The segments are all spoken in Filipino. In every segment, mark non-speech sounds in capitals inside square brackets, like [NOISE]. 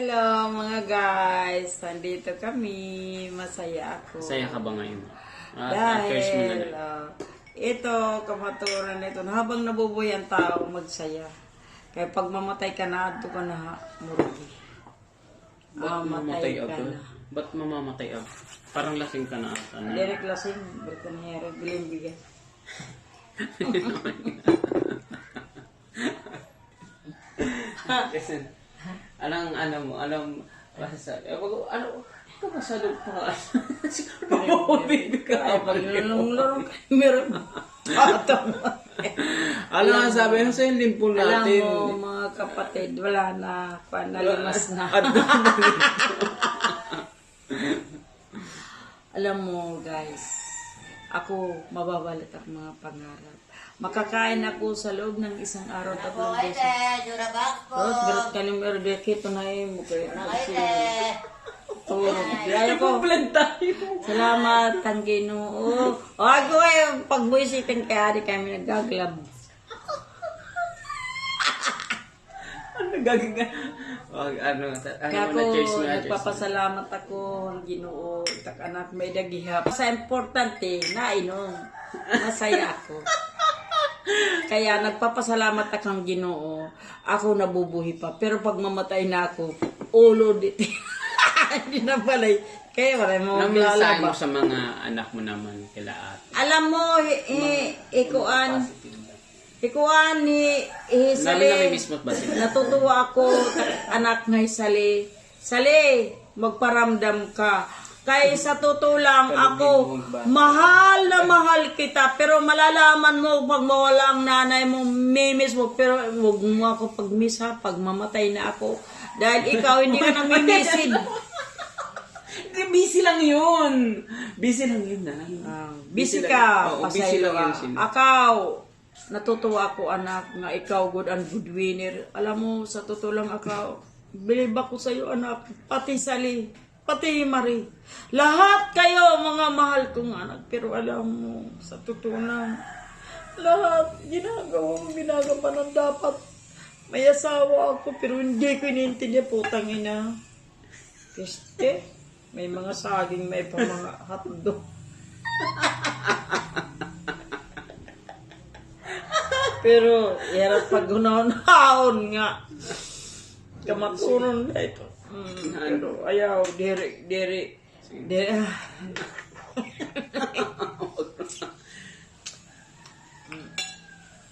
Hello mga guys, nandito kami. Masaya ako. Masaya ka ba ngayon? Mo na Dahil na. ah, ito, kamaturan nito, habang nabubuhay ang tao, magsaya. Kaya pag mamatay ka na, ato ka na murugi. Ba't mamamatay ka ako? na. Ba't mamamatay ako? Parang lasing ka na ata. no? Derek Lasing, Bertaniero, biling bigay. Kasi, [LAUGHS] anong ano mo, anong masasabi? Eh, wag, ano, ka masyadong pa. Siguro baby ka. Pag nalulong meron patong. Ano [LAUGHS] nga sabi mo sa yung limpo Alam natin? mo, mga kapatid, wala na, panalimas na. At [LAUGHS] Alam mo, guys, ako mababalat ang mga pangarap. Makakain ako sa loob ng isang araw tatlong beses. Rot, berat kalim erde kito na eh, mo kayo. Tulog. Kaya ko, tayo. salamat ang ginoo. O ako eh, pag buwisitin kaya di kami nagaglab. Ano gagawin [LAUGHS] Wag, ano, ta- ano Kaya mo na, mo na, nagpapasalamat ako ang ginoo. Tak anak may dagihap. Sa importante, nainom. Masaya ako. Kaya nagpapasalamat ako ang ginoo. Ako nabubuhi pa. Pero pag mamatay na ako, ulo dito. [LAUGHS] Hindi na palay. Kaya wala mo mensahe mo maglalaba. sa mga anak mo naman kila ate? Alam mo, hi- ikuan, ikuan ni ba sila? Natutuwa ako, anak ng Sali. Sali, magparamdam ka. Kay sa totoo lang ako, mahal na mahal kita. Pero malalaman mo pag mawala ang nanay mo, mimis mo. Pero huwag mo ako pag-miss ha, pag mamatay na ako. Dahil ikaw hindi ka namimisid. [LAUGHS] Busy lang yun. Busy lang yun, na. Ah, busy lang- ka, Oo, busy pasaylo lang ka. yun sila. Akaw, natutuwa ako anak nga ikaw good and good winner. Alam mo, sa totoo lang akaw, believe ako sa iyo anak, pati Sali, pati Marie. Lahat kayo mga mahal kong anak. Pero alam mo, sa totoo lang, lahat ginagawa mo, ginagawa ng dapat. May asawa ako pero hindi ko inintindihan putang ina. Peste, may mga saging, may pa mga hotdog. [LAUGHS] Pero, yarap pag hunahon nga. Kamatsunon na ito. Mm, pero, ayaw, diri, diri, diri, ah.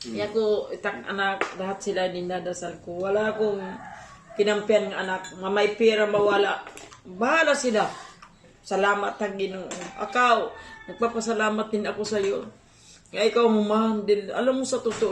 Kaya ko, itang anak, lahat sila dinadasal ko. Wala akong kinampian ng anak. Mamay pera mawala. Bahala sila. Salamat ang ginoo. Akaw, nagpapasalamat din ako sa iyo. Kaya ikaw, mamahan din. Alam mo sa totoo,